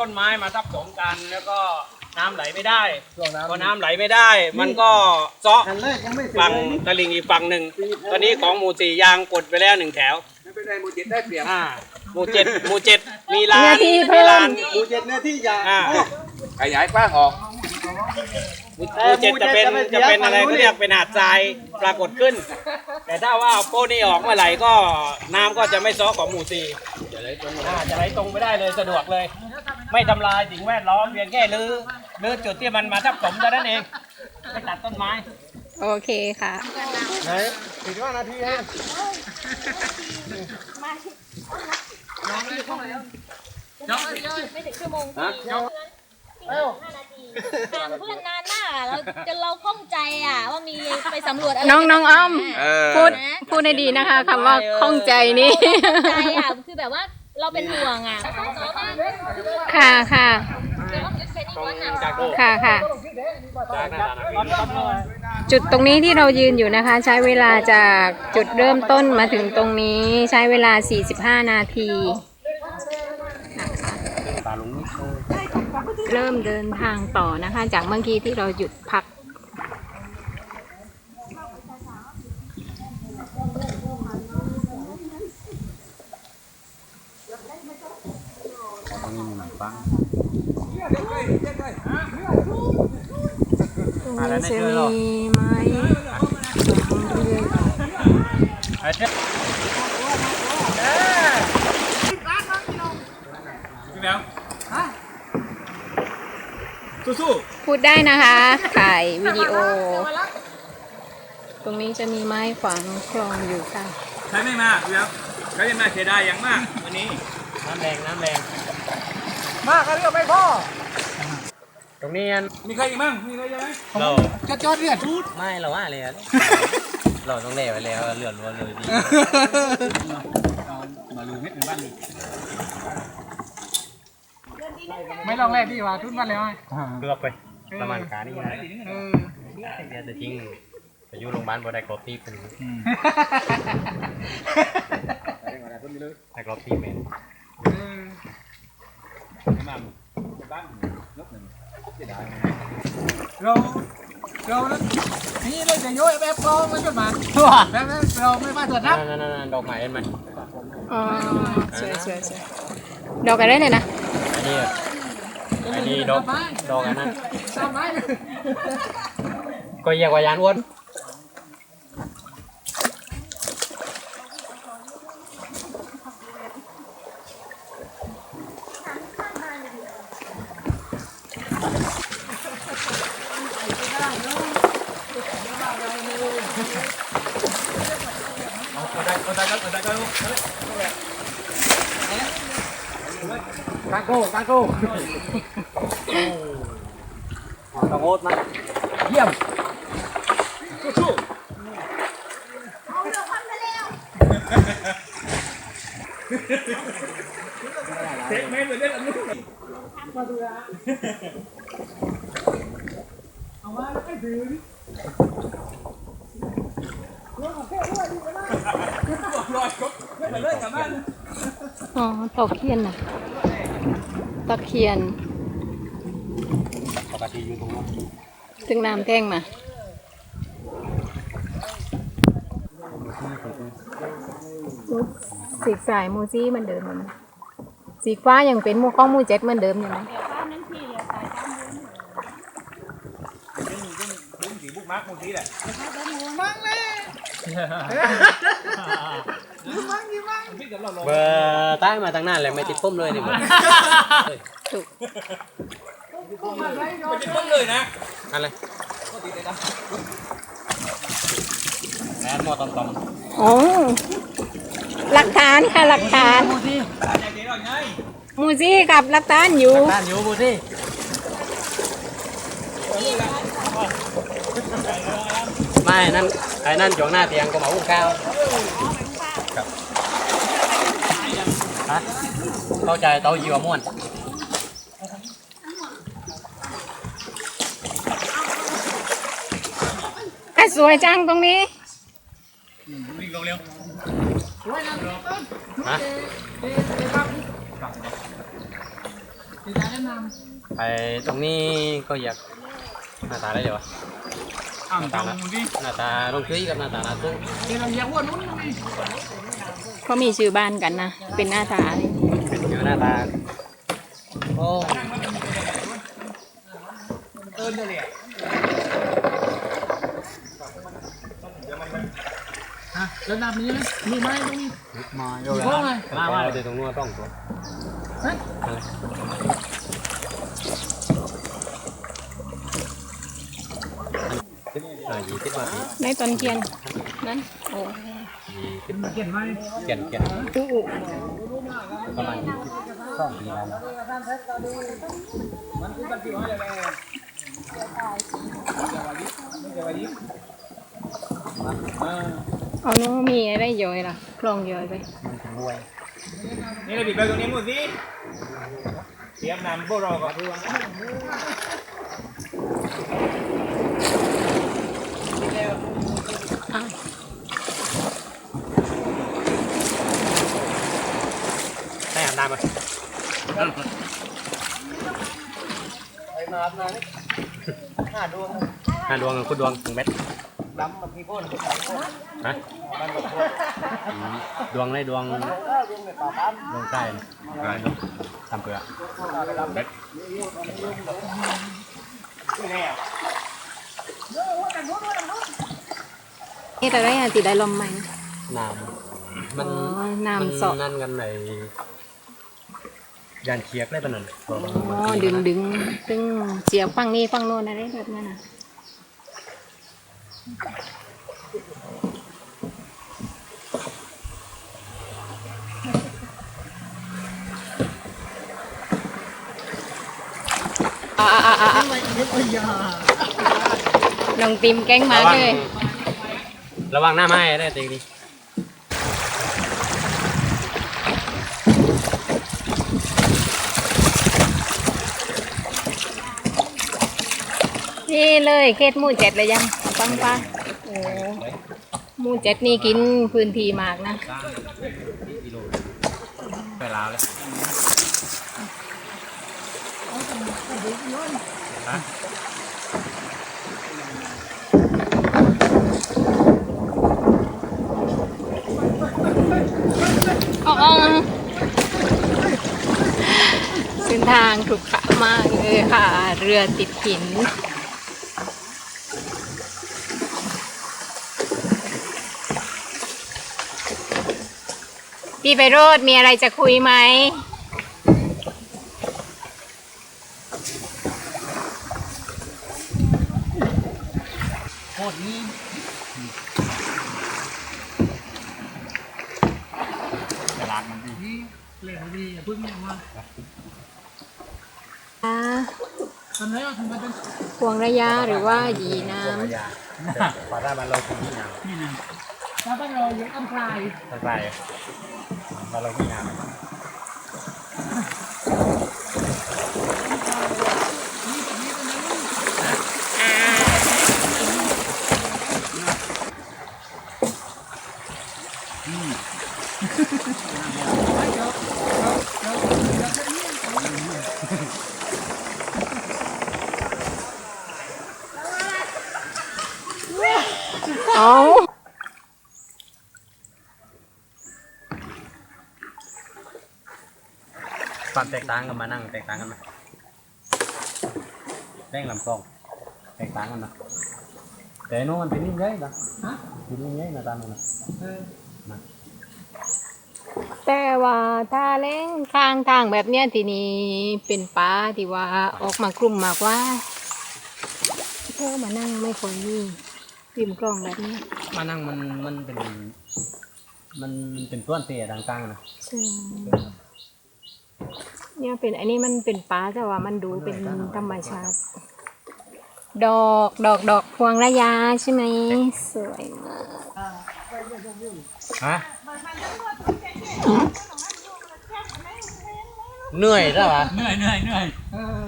ต้นไม้มาทับถมกัน แล้วก็น้ำไหลไม่ได้ช่วงน้ำพอน้ำไหลไม่ได้ มันก็เซาะอันแรกยังไม่เสร็จฝั่งเลยตลิ่งอีกฝั่งหนึ่งตอนนี้ของหมู่สี่ยางกดไปแล้วหนึ่งแถวไม่เป็นไรหมูเจ็ดได้เปรียบอ่าหมู่เจ็ดหมู่เจ็ดมีลาเนื้นอที่มีเพิ่ม ลาน หมูเจ็ดเนื้อที่ยาอ่าขยายกว้างออกหมู่เจ็ดจะเป็นจะเป็นอะไรก็เรียกเป็นหาดทรายปรากฏขึ้น แต่ถ้าว่าเอาโป้นี่ออกเมื่อไหร่ก็น้ำก็จะไม่เซาะของหมู่สี่อ่าจะไหลตรงไปได้เลยสะดวกเลย ไม่ทำลายสิ่งแวดล้อมเพียงแค่รื้อรื้อจุดที่มันมาทับถมเท่านั้นเองไม่ตัดต้นไม้โอเคค่ะ ไหนสิบห้านาทีให้ไม่ถึงชั่วโมงพี่ห้านาทีห่างเพื่อนนานมากอะเราจนเราข้องใจอะว่ามีไปสำรวจอะไรน้องน้องอ้อม เออ พูดพูดได้ดีนะคะคำว่าข้องใจนี่ใจอะคือแบบว่า เราเป็นห่วงอะค่ะค่ะเดี๋ยวต้องยึดเป็นอีกวันอะจากโลกค่ะค่ะจากนานาจุดตรงนี้ที่เรายืนอยู่นะคะ ใช้เวลาจากจุดเริ่มต้นมาถึงตรงนี้ใช้เวลา 45 นาทีนะคะเริ่มเดินทางต่อนะคะ จากเมื่อกี้ที่เราหยุดพัก ตรงนี้จะมีไม้เรื่อยไอ้เจ้าพี่แมวสู้พูดได้นะคะ ถ่ายวิดีโอ ตรงนี้จะมีไม้ขวางคลองอยู่ค่ะๆใช้ไม่มากพี่แมวใช้ไม่มากเสียดายอย่างมากวันนี้ น้ำแรงน้ำแรง มากก็เรียกไม่พ่อ ตรงนี้อันมีใครอีกมั่งมีใครยังไหมเราจอดจอดเรียดชุดไม่เราว่าเลยอะเราต้องเล่ไว้แล้วเลือดรัวเลยดีมาลืมเม็ดหนึ่งบ้านไม่ลองแรกดีกว่าทุนบ้านแล้วไงเลือกไปประมาณการนี้นะเออเดี๋ยวจะทิ้งไปอยู่โรงพยาบาลบ่ได้ครบที่เป็นได้ครบที่เมน เราเรานี่เลยจะโยยแบบกองมันจนมาแบบเราไม่มาตรวจนับนั่นนั่นนั่นดอกไม้เห็นไหมอ๋อสวยสวยสวยดอกอะไรเนี่ยนะอันนี้อะอันนี้ดอกดอกอันนั้นสามไม้ก็แยกว่ายานอ้วน กางโก้กางโก้ตะโกดมาเยี่ยม อ๋อตะเคียนนะตะเคียน ปกติอยู่ตรงนั้นถึงน้ำแท่งมา สีสายมูซี่มันเดิมอยู่ไหมสีฟ้ายังเป็นมูข้องมูเจ็ดเหมือนเดิมอยู่ไหม สีบุก มาร์กมูทีแหละมั่งเลยเบอร์ใต้มาตั้งนานเลยไม่ติดปุ่มเลยนี่เบอร์ถูกไม่ติดปุ่มเลยนะอะไรแอนมอตอมตอมโอ้หลักฐานค่ะหลักฐานมูทีใหญ่ดีหน่อยไงมูซี่กับหลักฐานอยู่บ้านอยู่มูที ไม่นั่นไอ้นั่นจองหน้าเตียงก็มาอุ้งข้าวครับฮะเข้าใจเตายีวม่วนอะสวยจังตรงนี้วิ่งเร็วฮะที่ที่ร้านแนะนไปตรงนี้ก็อยากหน้าตาได้เดี๋ยววะำ อ่างตรงที่หน้าตาลงซื้อกับหน้าตาหน้าตู้ที่เราเรียกว่านู้นนี่เขามีชื่อบ้านกันนะ เป็นหน้าตาเป็นอยู่หน้าตาโอ้เอิญเลยฮะแล้วน้ำนี้เลยมีไหมตรงนี้มาอยู่ห้องไงมาว่าเดี๋ยวตรงนู้นต้องตัว ฮะ อ่า ยี่สิบบาทในต้นเทียนนั้นโอ้ยี่สิบเขียนไว้เกียนเกียนอู้ประมาณสองปีแล้วนะมันคือปันจิ๋วอะไรแเอาโน้มีอะไรย่อยล่ะคลองย่อยไปรวยนี่เราบิดไปตรงนี้หมดสิเตรียมน้ำพวกเราก่อน อ้าว ได้อาบน้ำไหมไปมาอาบน้ำนี่ห้าดวงห้าดวงคุณดวงถึงเม็ดดำกับพี่พ่นฮะอืมดวงได้ดวงดวงในป่าบ้านดวงใต้นะอะไรเนาะทำเปลือเม็ดแน่ แต่ได้อะติดได้ลมไหมนะ น้ำมันอ๋อน้ำมันเสาะ นั่นกันในยานเคียกได้ปะนั่นอ๋อดึงดึงดึงเสียบฝั่งนี้ฝั่งโน้นอะไรแบบนั้นนะอ่าอ่าอ่าอ่าน้องติมแกล้งมากเลย ระวังหน้าไม้ได้ตีดีนี่เลยเขตหมู่เจ็ดเลยยังฟังป้าโอ้หมู่เจ็ดนี่กินพื้นที่มากนะกิโลไปลาวเลยฮะ อ๋อ เส้นทางถูกขามากเลยค่ะ เรือติดหินพี่ไปโรดมีอะไรจะคุยไหม โคตรนี้ตลาดมันดีเล่นดีอย่าพึ่งเนี่ยว่าอ่า ตอนนี้เราทำมาเป็นพวงระยะหรือว่าหยีน้พยาพอได้มาเราคุนี่น้นี่นะชาวบ้านเราอยู่อัมพรายำไปมาเราที่น้ำำเอา ความแตกต่างกันมานั่งแตกต่างกันไหมแป้งลำซอง แตกต่างกันนะแต่โน้นมันเป็นนิ่มเย้ยนะฮะเป็นนิ่มเย้ยนะตามมันนะเออแต่ว่าถ้าเล่งข้างทางแบบเนี้ยทีนี้เป็นป้าที่ว่าออกมากลุ่มมากว่าเธอมานั่งไม่ค่อยมีริมกล้องแบบนี้ มานั่งมันมันเป็น มันเป็นต้วนเตี้ยดังกลางนะใช่ เนี่ยเป็นอันนี้มันเป็นป้าแต่ว่ามันดูเป็นธรรมชาติ ดอกดอกดอกพวงระยาใช่ไหมสวยมากฮะเหนื่อยใช่ปะเหนื่อยเหนื่อยเหนื่อยเออ